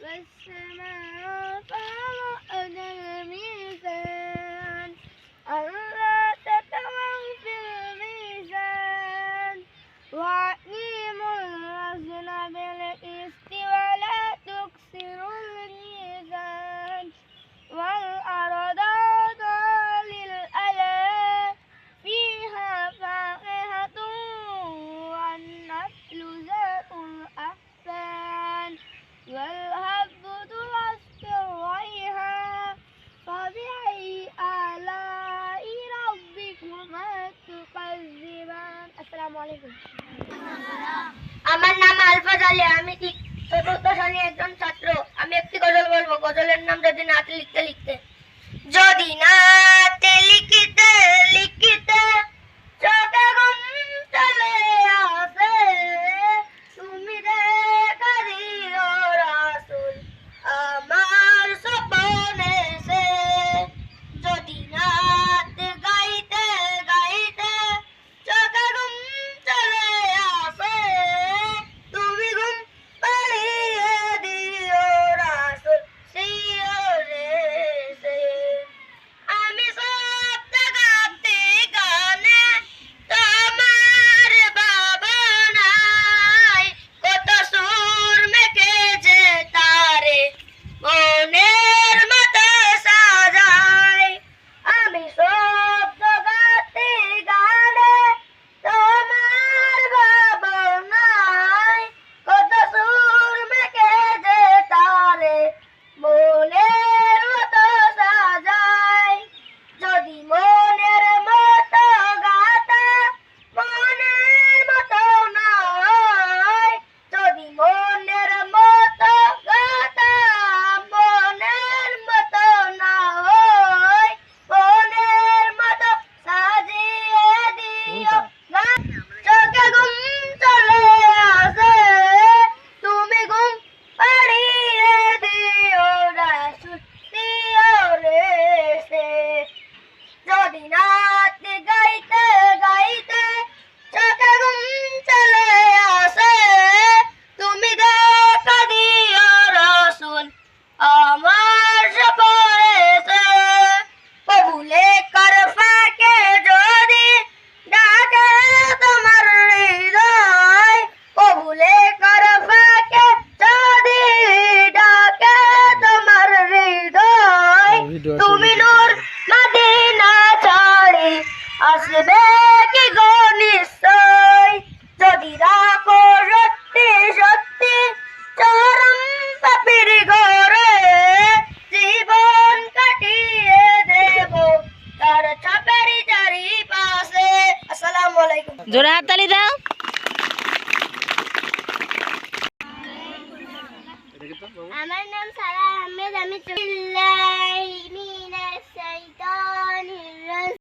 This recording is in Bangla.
Listen up, I'm আমার নাম আলফা আলী আমি ঠিক চতুর্থ শ্রেণির একজন ছাত্র। আমি একটি গজল বলব, গজলের নাম যদি না লিখতে লিখতে। যদি না নবী মদিনা ছাড়ে আসবে কি গো নিশ্চয়? যদি রাখো সত্যি সত্যি চরম পাপির ঘরে জীবন কাটিয়ে দেব। তার ছাপের চারিপাশে। আসসালামু আলাইকুম। জোরে আমার নাম সারা আহমেদ আমি